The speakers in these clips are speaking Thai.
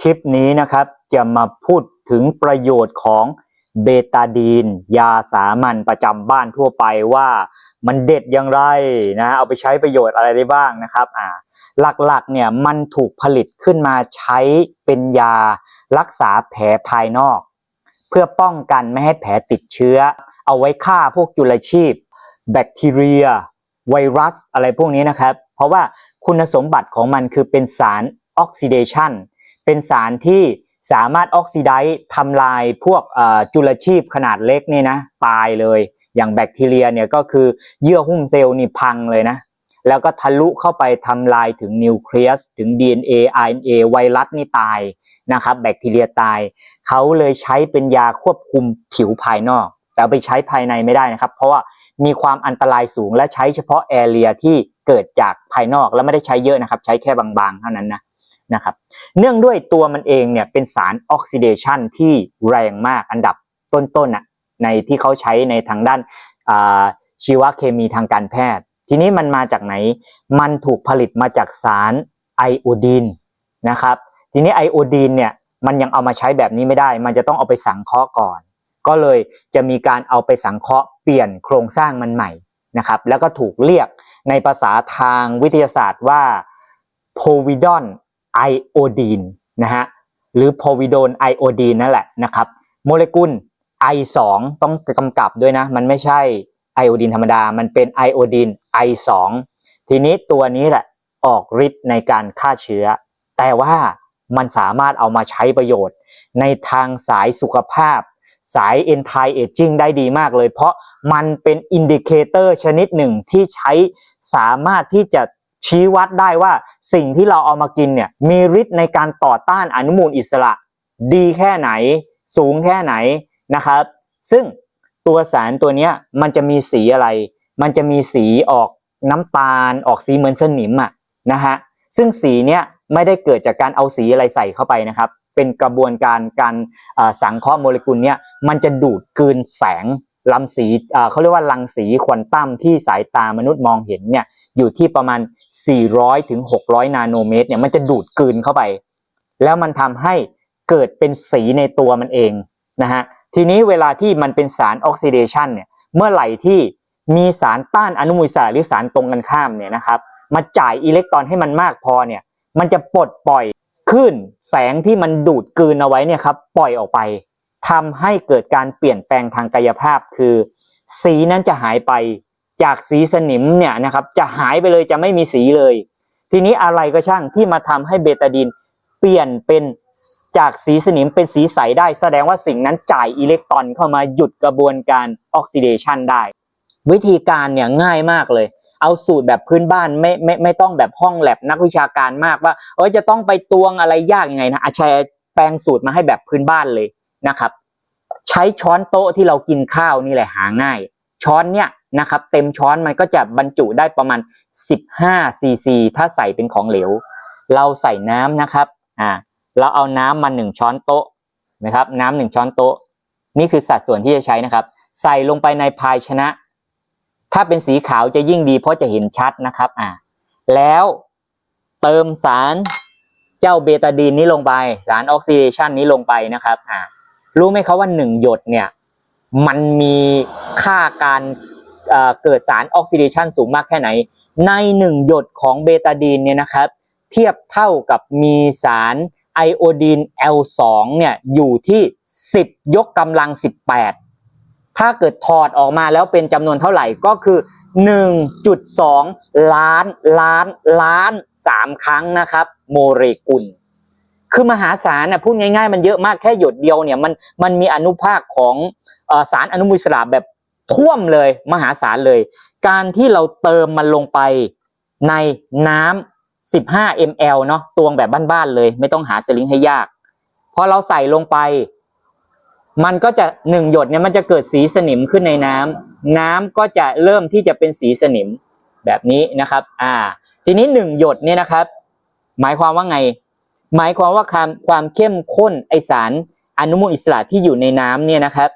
คลิปนี้นะครับจะมาพูดถึงประโยชน์ของเบตาดีน ยาสามัญประจำบ้านทั่วไปว่ามันเด็ดอย่างไรนะเอาไปใช้ประโยชน์อะไรได้บ้างนะครับอ่าหลักๆเนี่ยมันถูกผลิตขึ้นมาใช้เป็นยารักษาแผลภายนอก เพื่อป้องกันไม่ให้แผลติดเชื้อ เอาไว้ฆ่าพวกจุลชีพ แบคทีเรีย ไวรัสอะไรพวกนี้นะครับ เพราะว่าคุณสมบัติของมันคือเป็นสารออกซิเดชัน เป็นสารที่สามารถออกซิไดซ์ทำลายพวกจุลชีพขนาดเล็กนี่นะตายเลย อย่างแบคทีเรียเนี่ยก็คือเยื่อหุ้มเซลล์นี่พังเลยนะ แล้วก็ทะลุเข้าไปทำลายถึงนิวเคลียสถึง DNA RNA ไวรัสนี่ตายนะครับ แบคทีเรียตาย เขาเลยใช้เป็นยาควบคุมผิวภายนอก แต่เอาไปใช้ภายในไม่ได้นะครับ เพราะว่ามีความอันตรายสูงและใช้เฉพาะแอเรียที่เกิดจากภายนอก แล้วไม่ได้ใช้เยอะนะครับ ใช้แค่บางๆ เท่านั้นนะ นะครับ เนื่องด้วยตัวมันเองเนี่ยเป็นสารออกซิเดชันที่แรงมากอันดับต้นๆน่ะในที่เขาใช้ในทางด้านชีวเคมีทางการแพทย์ ทีนี้มันมาจากไหน มันถูกผลิตมาจากสารไอโอดีนนะครับ ทีนี้ไอโอดีนเนี่ยมันยังเอามาใช้แบบนี้ไม่ได้ มันจะต้องเอาไปสังเคราะห์ก่อน ก็เลยจะมีการเอาไปสังเคราะห์เปลี่ยนโครงสร้างมันใหม่นะครับ แล้วก็ถูกเรียกในภาษาทางวิทยาศาสตร์ว่าโพวิดอน ไอโอดีนนะฮะหรือโพวิโดนไอโอดีนนั่นแหละนะครับโมเลกุล I2 ต้องกำกับด้วยนะ มันไม่ใช่ไอโอดีนธรรมดา มันเป็นไอโอดีน I2 ทีนี้ตัวนี้แหละออกฤทธิ์ในการฆ่าเชื้อ แต่ว่ามันสามารถเอามาใช้ประโยชน์ ในทางสายสุขภาพ สาย anti aging ได้ดีมากเลย เพราะมันเป็นอินดิเคเตอร์ชนิดหนึ่งที่ใช้สามารถที่จะ ชี้วัดได้ว่าสิ่งที่เราเอามากินเนี่ยมีฤทธิ์ในการต่อต้านอนุมูลอิสระ ดีแค่ไหน สูงแค่ไหนนะครับ ซึ่งตัวสารตัวนี้มันจะมีสีอะไร มันจะมีสีออกน้ำตาลออกสีเหมือนสนิมอะนะฮะซึ่งสีเนี้ยไม่ได้เกิดจากการเอาสีอะไรใส่เข้าไปนะครับ เป็นกระบวนการการสังเคราะห์โมเลกุลเนี่ยมันจะดูดกลืนแสงรังสีเอ่อเขาเรียกว่ารังสีควอนตัมที่สายตามนุษย์มองเห็นเนี่ยอยู่ที่ประมาณ 400ถึง600 นาโนเมตรเนี่ยมันจะดูดกลืนเข้าไป แล้วมันทำให้เกิดเป็นสีในตัวมันเองนะฮะทีนี้เวลาที่มันเป็นสารออกซิเดชันเนี่ยเมื่อไหร่ที่มีสารต้านอนุมูลอิสระหรือสารตรงกันข้ามเนี่ยนะครับมาจ่ายอิเล็กตรอนให้มันมากพอเนี่ยมันจะปลดปล่อยคลื่นแสงที่มันดูดกลืนเอาไว้เนี่ยครับปล่อยออกไปทำให้เกิดการเปลี่ยนแปลงทางกายภาพคือ สีนั้นจะหายไป จากสีสนิมเนี่ยนะครับจะหายไปเลยจะไม่มีสีเลย ทีนี้อะไรก็ช่างที่มาทำให้เบตาดีนเปลี่ยนเป็นจากสีสนิมเป็นสีใสได้ แสดงว่าสิ่งนั้นจ่ายอิเล็กตรอนเข้ามาหยุดกระบวนการออกซิเดชันได้ วิธีการเนี่ยง่ายมากเลย เอาสูตรแบบพื้นบ้านไม่ไม่ไม่ต้องแบบห้องแลบนักวิชาการมากว่าเออจะต้องไปตวงอะไรยากยังไงนะอาชร์แปลงสูตรมาให้แบบพื้นบ้านเลยนะครับ ใช้ช้อนโต๊ะที่เรากินข้าวนี่แหละหาง่าย ช้อนเนี่ย นะครับ เต็มช้อนมันก็จะบรรจุได้ประมาณ 15ซีซีถ้าใส่เป็นของเหลว เราใส่น้ำนะครับอ่าเราเอาน้ำมาหนึ่งช้อนโต๊ะนะครับ น้ำหนึ่งช้อนโต๊ะ นี่คือสัดส่วนที่จะใช้นะครับ ใส่ลงไปในภาชนะ ถ้าเป็นสีขาวจะยิ่งดีเพราะจะเห็นชัดนะครับอ่าแล้วเติมสารเจ้าเบตาดีนนี้ลงไป สารออกซิเดชันนี้ลงไปนะครับอ่ารู้ไหมครับว่าหนึ่งหยดเนี่ยมันมีค่าการ เกิดสารออกซิเดชันสูงมากแค่ไหน ในหนึ่งหยดของเบตาดีนเนี่ยนะครับ เทียบเท่ากับมีสารไอโอดีน L2 เนี่ยอยู่ที่ 10 ยกกำลัง 18 ถ้าเกิดถอดออกมาแล้วเป็นจำนวนเท่าไหร่ก็คือ 1.2 ล้านล้านล้าน 3 ครั้งนะครับ โมเลกุล คือมหาศาลนะพูดง่ายๆ มันเยอะมากแค่หยดเดียวเนี่ยมันมันมีอนุภาคของอสารอนุมูลอิสระแบบ ท่วมเลยมหาศาลเลย การที่เราเติมมันลงไปในน้ำ15 ml เนาะตวงแบบบ้านๆเลย ไม่ต้องหาสลิงให้ยาก พอเราใส่ลงไป มันก็จะหนึ่งหยดเนี่ยมันจะเกิดสีสนิมขึ้นในน้ำน้ำก็จะเริ่มที่จะเป็นสีสนิมแบบนี้นะครับ อ่า ทีนี้หนึ่งหยดเนี่ยนะครับ หมายความว่าไง หมายความว่าความความเข้มข้นไอสารอนุมูลอิสระที่อยู่ในน้ำเนี่ยนะครับ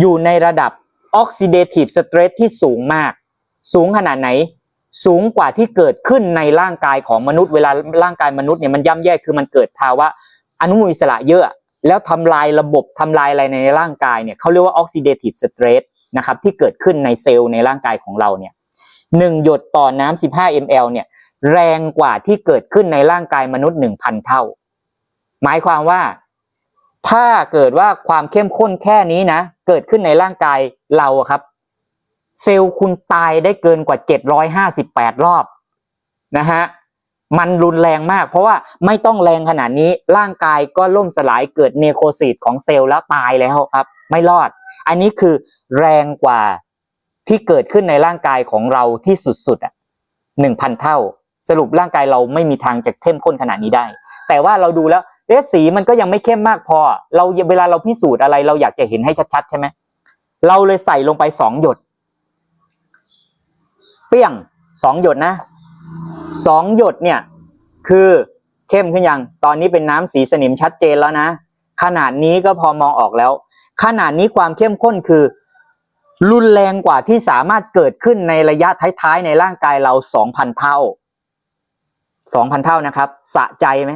อยู่ในระดับ ออกซิเดทีฟสเตรสที่สูงมาก สูงขนาดไหน สูงกว่าที่เกิดขึ้นในร่างกายของมนุษย์เวลาร่างกายมนุษย์เนี่ยมันย่ำแย่คือมันเกิดภาวะอนุมูลอิสระเยอะ แล้วทำลายระบบทำลายอะไรในร่างกายเนี่ยเขาเรียกว่า oxidative stress นะครับที่เกิดขึ้นในเซลล์ในร่างกายของเราเนี่ยหนึ่งหยดต่อน้ำ15 ml เนี่ยแรงกว่าที่เกิดขึ้นในร่างกายมนุษย์ 1,000 เท่า หมายความว่า ถ้าเกิดว่าความเข้มข้นแค่นี้นะ เกิดขึ้นในร่างกายเราครับ เซลล์คุณตายได้เกินกว่า 758 รอบนะฮะมันรุนแรงมาก เพราะว่าไม่ต้องแรงขนาดนี้ร่างกายก็ล่มสลายเกิดเนโครซิตของเซลล์แล้วตายแล้วครับ ไม่รอด อันนี้คือแรงกว่าที่เกิดขึ้นในร่างกายของเราที่สุดๆอะหนึ่งพันเท่า สรุปร่างกายเราไม่มีทางจะเข้มข้นขนาดนี้ได้ แต่ว่าเราดูแล้ว เอ๊ะสีมันก็ยังไม่เข้มมากพอ เราเวลาเราพิสูจน์อะไร เราอยากจะเห็นให้ชัดๆ ใช่ไหมเราเลยใส่ลงไปสองหยด เปี้ยงสองหยดนะสองหยดเนี่ย คือเข้มขึ้นยัง ตอนนี้เป็นน้ำสีสนิมชัดเจนแล้วนะ ขนาดนี้ก็พอมองออกแล้ว ขนาดนี้ความเข้มข้นคือ รุนแรงกว่าที่สามารถเกิดขึ้นในระยะท้ายๆในร่างกายเราสองพันเท่าสองพันเท่านะครับ สะใจไหม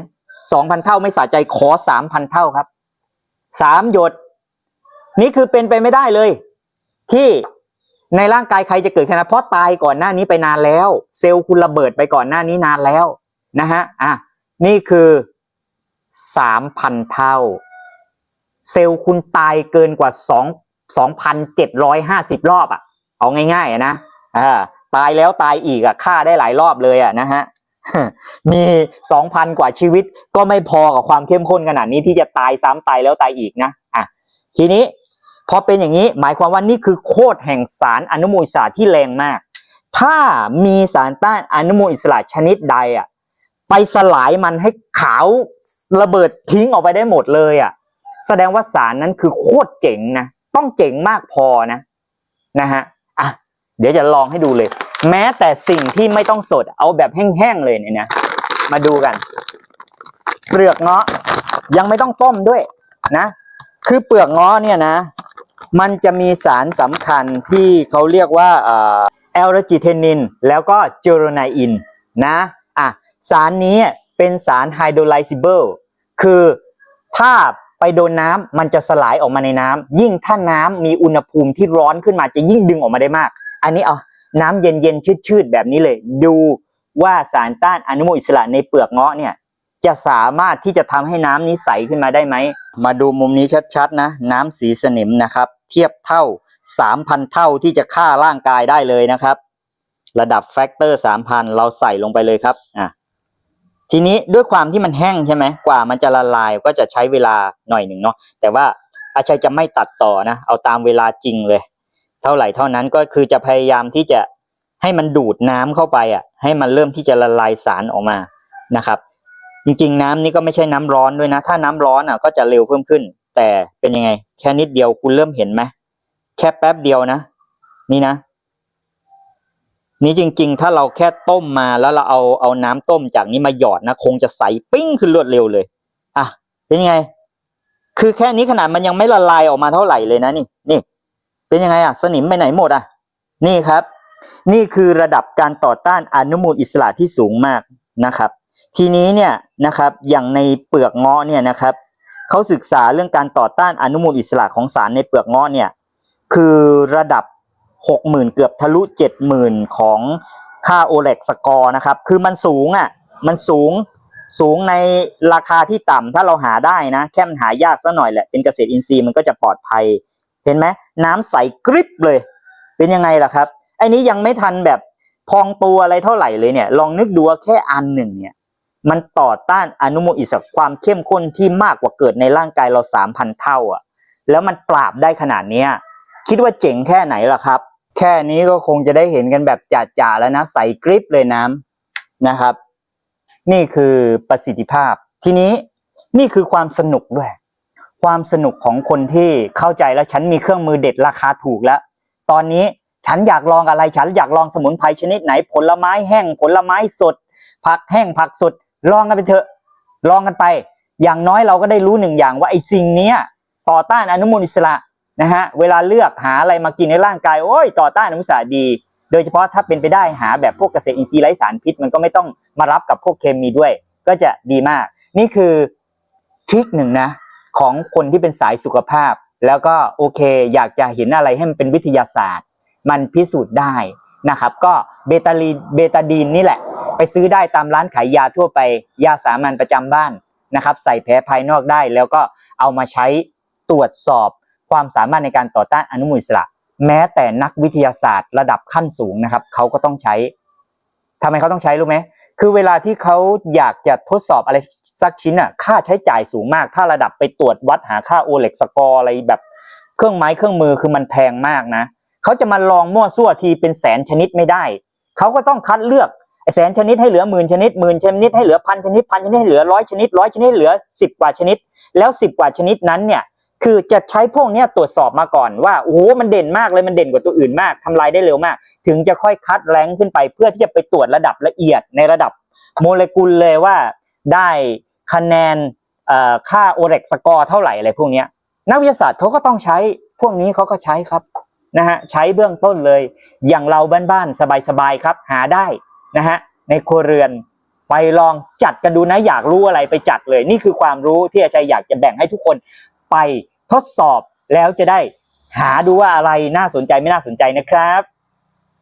สองพันเท่าไม่สะใจขอสามพันเท่าครับสามหยด นี่คือเป็นไปไม่ได้เลย ที่ในร่างกายใครจะเกิดขนาดเพราะตายก่อนหน้านี้ไปนานแล้ว เซลล์คุณระเบิดไปก่อนหน้านี้นานแล้วนะฮะอะนี่คือสามพันเท่า เซลล์คุณตายเกินกว่าสองสองพันเจ็ดร้อยห้าสิบรอบอะ เอาง่ายๆนะอ่าตายแล้วตายอีกอะฆ่าได้หลายรอบเลยอะนะฮะ มีสองพันกว่าชีวิตก็ไม่พอกับความเข้มข้นขนาดนี้ที่จะตายซ้ำตายแล้วตายอีกนะอะทีนี้พอเป็นอย่างนี้หมายความว่านี่คือโคตรแห่งสารอนุมูลอิสระที่แรงมาก ถ้ามีสารต้านอนุมูลอิสระชนิดใดอะไปสลายมันให้ขาวระเบิดทิ้งออกไปได้หมดเลยอะแสดงว่าสารนั้นคือโคตรเจ๋งนะต้องเจ๋งมากพอนะนะฮะอะเดี๋ยวจะลองให้ดูเลย แม้แต่สิ่งที่ไม่ต้องสดเอาแบบแห้งๆเลยเนี่ยนะมาดูกัน เปลือกเงาะยังไม่ต้องต้มด้วยนะ คือเปลือกเงาะเนี่ยนะ มันจะมีสารสำคัญที่เขาเรียกว่าเออแอลจิเทนิน แล้วก็เจโรไนอินนะอะสารนี้เป็นสารไฮโดรไลซิเบิลคือถ้าไปโดนน้ำมันจะสลายออกมาในน้ำยิ่งถ้าน้ำมีอุณหภูมิที่ร้อนขึ้นมาจะยิ่งดึงออกมาได้มาก อันนี้เอา น้ำเย็นๆชืดๆแบบนี้เลย ดูว่าสารต้านอนุมูลอิสระในเปลือกเงาะเนี่ย จะสามารถที่จะทำให้น้ำนี้ใสขึ้นมาได้ไหม มาดูมุมนี้ชัดๆนะ น้ำสีสนิมนะครับ เทียบเท่า 3,000 เท่าที่จะฆ่าร่างกายได้เลยนะครับ ระดับแฟกเตอร์3,000 เราใส่ลงไปเลยครับอะทีนี้ด้วยความที่มันแห้งใช่ไหมกว่ามันจะละลายก็จะใช้เวลาหน่อยหนึ่งเนาะแต่ว่าอาชัยจะไม่ตัดต่อนะ เอาตามเวลาจริงเลย เท่าไหร่เท่านั้นก็คือจะพยายามที่จะให้มันดูดน้ำเข้าไปอะ ให้มันเริ่มที่จะละลายสารออกมานะครับ จริงๆ น้ำนี่ก็ไม่ใช่น้ำร้อนด้วยนะ ถ้าน้ำร้อนอะก็จะเร็วเพิ่มขึ้น แต่เป็นยังไง แค่นิดเดียวคุณเริ่มเห็นไหมแค่แป๊บเดียวนะ นี่นะ นี่จริง ๆ ถ้าเราแค่ต้มมาแล้วเราเอาเอาน้ำต้มจากนี้มาหยอดนะคงจะใสปิ้งขึ้นรวดเร็วเลย อะเป็นยังไง คือแค่นี้ขนาดมันยังไม่ละลายออกมาเท่าไหร่เลยนะนี่นี่ เป็นยังไงอะสนิมไปไหนหมดอะ นี่ครับ นี่คือระดับการต่อต้านอนุมูลอิสระที่สูงมากนะครับ ทีนี้เนี่ยนะครับอย่างในเปลือกเงาะเนี่ยนะครับเขาศึกษาเรื่องการต่อต้านอนุมูลอิสระของสารในเปลือกเงาะเนี่ยคือระดับ 60,000 เกือบทะลุ 70,000 ของค่าโอเล็กสกอร์นะครับ คือมันสูงอะ มันสูง สูงในราคาที่ต่ำถ้าเราหาได้นะ แค่มันหายากซะหน่อยแหละ เป็นเกษตรอินทรีย์มันก็จะปลอดภัย เห็นไหมน้ำใสกริบเลย เป็นยังไงล่ะครับไอ้นี้ยังไม่ทันแบบพองตัวอะไรเท่าไหร่เลยเนี่ย ลองนึกดูว่าแค่อันหนึ่งเนี่ย มันต่อต้านอนุมูลอิสระความเข้มข้นที่มากกว่าเกิดในร่างกายเราสามพันเท่าอะ แล้วมันปราบได้ขนาดเนี้ยคิดว่าเจ๋งแค่ไหนล่ะครับ แค่นี้ก็คงจะได้เห็นกันแบบจ่าๆแล้วนะใสกริบเลยน้ำนะครับ นี่คือประสิทธิภาพ ทีนี้นี่คือความสนุกด้วย ความสนุกของคนที่เข้าใจแล้วฉันมีเครื่องมือเด็ดราคาถูกแล้ว ตอนนี้ฉันอยากลองอะไรฉันอยากลองสมุนไพรชนิดไหน ผลไม้แห้งผลไม้สด ผักแห้งผักสด ลองกันไปเถอะ ลองกันไป อย่างน้อยเราก็ได้รู้หนึ่งอย่างว่าไอ้สิ่งเนี้ยต่อต้านอนุมูลอิสระนะฮะเวลาเลือกหาอะไรมากินในร่างกายโอ้ยต่อต้านอนุมูลอิสระดี โดยเฉพาะถ้าเป็นไปได้หาแบบพวกเกษตรอินทรีย์ไร้สารพิษ มันก็ไม่ต้องมารับกับพวกเคมีด้วย ก็จะดีมาก นี่คือทริคหนึ่งนะ ของคนที่เป็นสายสุขภาพ แล้วก็โอเค อยากจะเห็นอะไรให้มันเป็นวิทยาศาสตร์ มันพิสูจน์ได้นะครับ ก็เบตาลีเบตาดีนนี่แหละ ไปซื้อได้ตามร้านขายยาทั่วไป ยาสามัญประจำบ้านนะครับ ใส่แผลภายนอกได้ แล้วก็เอามาใช้ตรวจสอบความสามารถในการต่อต้านอนุมูลอิสระ แม้แต่นักวิทยาศาสตร์ระดับขั้นสูงนะครับเขาก็ต้องใช้ทำไมเขาต้องใช้รู้ไหม คือเวลาที่เขาอยากจะทดสอบอะไรสักชิ้นอะค่าใช้จ่ายสูงมาก ถ้าระดับไปตรวจวัดหาค่าโอเล็กสกอร์อะไรแบบเครื่องไม้เครื่องมือคือมันแพงมากนะเขาจะมาลองมั่วซั่วทีเป็นแสนชนิดไม่ได้เขาก็ต้องคัดเลือกไอ้แสนชนิดให้เหลือหมื่นชนิดหมื่นชนิดให้เหลือพันชนิดพันชนิดให้เหลือร้อยชนิดร้อยชนิดเหลือสิบกว่าชนิด แล้วสิบกว่าชนิดนั้นเนี่ย คือจะใช้พวกนี้ตรวจสอบมาก่อนว่าโอ้โหมันเด่นมากเลยมันเด่นกว่าตัวอื่นมากทำลายได้เร็วมาก ถึงจะค่อยคัดแรงขึ้นไป เพื่อที่จะไปตรวจระดับละเอียดในระดับโมเลกุลเลยว่าได้คะแนนค่าโอเร็กสกอร์เท่าไหร่อะไรพวกนี้นักวิทยาศาสตร์เขาก็ต้องใช้พวกนี้เขาก็ใช้ครับนะฮะใช้เบื้องต้นเลย อย่างเราบ้านๆสบายๆครับ หาได้นะฮะในครัวเรือนไปลองจัดกันดูนะอยากรู้อะไรไปจัดเลย นี่คือความรู้ที่อาจารย์อยากจะแบ่งให้ทุกคนไป ทดสอบแล้วจะได้หาดูว่าอะไรน่าสนใจไม่น่าสนใจนะครับ